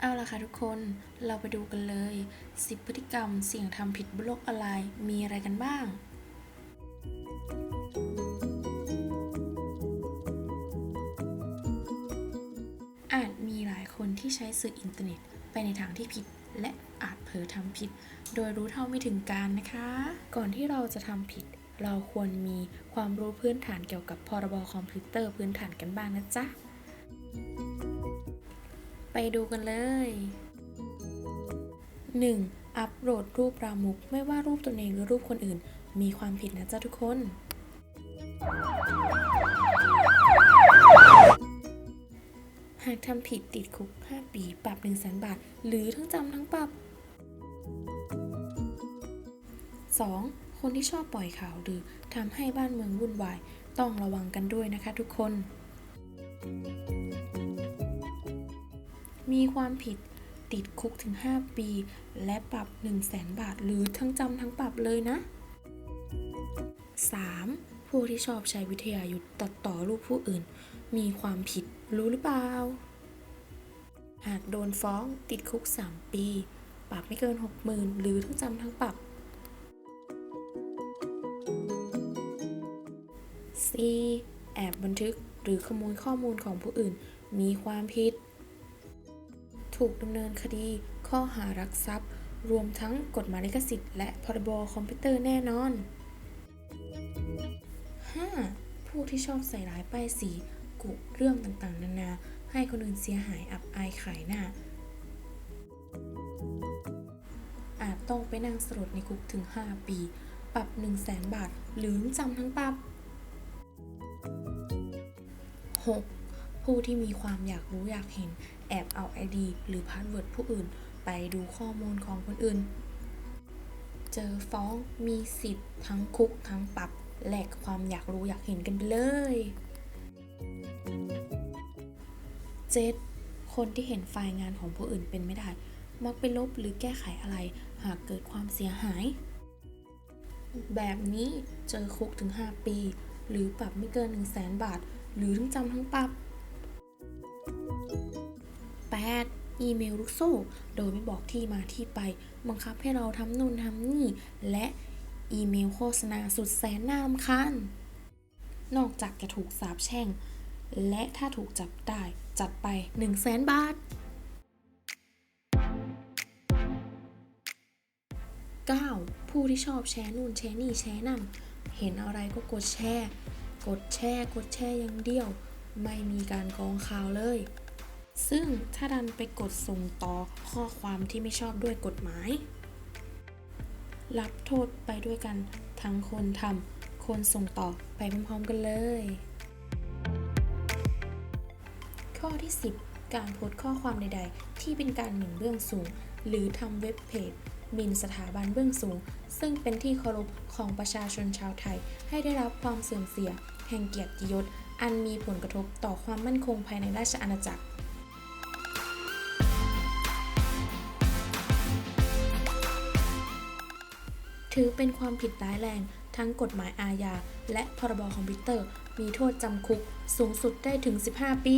เอาละค่ะทุกคนเราไปดูกันเลย 10 พฤติกรรมเสี่ยงทำผิดบนโลกออนไลน์มีอะไรกันบ้าง อาจมีหลายคนที่ใช้สื่ออินเทอร์เน็ตไปในทางที่ผิด และอาจเผลอทำผิด โดยรู้เท่าไม่ถึงการนะคะ ก่อนที่เราจะทำผิด เราควรมีความรู้พื้นฐานเกี่ยวกับพรบคอมพิวเตอร์พื้นฐานกันบ้างนะจ๊ะ ไปดูกันเลย 1. อัปโหลดรูปรามุกไม่ว่ารูปตนเองหรือรูปคนอื่น มีความผิดนะจ๊ะทุกคน หากทำผิดติดคุก 5 ปีปรับ1 0 0 0 0 บาท หรือทั้งจำทั้งปรับ 2. คนที่ชอบปล่อยข่าวหรือทำให้บ้านเมืองวุ่นวาย ต้องระวังกันด้วยนะคะทุกคน มีความผิดติดคุกถึง 5 ปี และปรับ 1 0 0 0 0แบาท หรือทั้งจำทั้งปรับเลยนะ 3. ผู้ที่ชอบใช้วิทยายุทธ์ตัดต่อรูปผู้อื่น มีความผิดรู้หรือเปล่า หากโดนฟ้องติดคุก 3 ปี ปรับไม่เกิน 60,000 หรือทั้งจำทั้งปรับ C แอบบันทึกหรือขโมยข้อมูลของผู้อื่น มีความผิด ถูกดำเนินคดี ข้อหารักทรัพย์ รวมทั้งกฎหมายลิขสิทธิ์และพรบคอมพิวเตอร์แน่นอน 5. ผู้ที่ชอบใส่ร้ายป้ายสี กุเรื่องต่างๆ นานา ให้คนอื่นเสียหายอับอายขายหน้า อาจต้องไปนั่งสลดในคุกถึง 5 ปี ปรับ 1 0 0 0 0แบาท หรือจำทั้งปรับ 6. ผู้ที่มีความอยากรู้อยากเห็นแอบเอา ID หรือพาสเวิร์ดผู้อื่น ไปดูข้อมูลของคนอื่น เจอฟ้องมีสิทธิ์ทั้งคุกทั้งปรับแหลกความอยากรู้อยากเห็นกันไปเลย 7. คนที่เห็นไฟล์งานของผู้อื่นเป็นไม่ได้ มักไปลบหรือแก้ไขอะไร หากเกิดความเสียหาย แบบนี้เจอคุกถึง 5 ปี หรือปรับไม่เกิน 1 0 0 0 0แบาท หรือทั้งจำทั้งปรับ 8. อีเมลลูกโซ่ โดยไม่บอกที่มาที่ไป บังคับให้เราทำนู่นทำนี่ และอีเมลโฆษณาสุดแสนน่ารำคาญนอกจากจะถูกสาปแช่ง และถ้าถูกจับได้จัดไป 1 0 0 0 0แสนบาท 9. ผู้ที่ชอบแชร์นู่นแชร์นี่แชร์นั่น เห็นอะไรก็กดแชร์ กดแชร์ กดแชร์อย่างเดียว ไม่มีการกรองข่าวเลย ซึ่งถ้าดันไปกดส่งต่อข้อความที่ไม่ชอบด้วยกฎหมาย รับโทษไปด้วยกันทั้งคนทำคนส่งต่อไปพร้อมๆกันเลย ข้อที่ 10 การโพสต์ข้อความใด ๆ ที่เป็นการหมิ่นเบื้องสูง หรือทำเว็บเพจหมิ่นสถาบันเบื้องสูง ซึ่งเป็นที่เคารพของประชาชนชาวไทย ให้ได้รับความเสื่อมเสีย แห่งเกียรติยศ อันมีผลกระทบต่อความมั่นคงภายในราชอาณาจักร ถือเป็นความผิดร้ายแรง ทั้งกฎหมายอาญาและพรบคอมพิวเตอร์ มีโทษจำคุกสูงสุดได้ถึง 15 ปี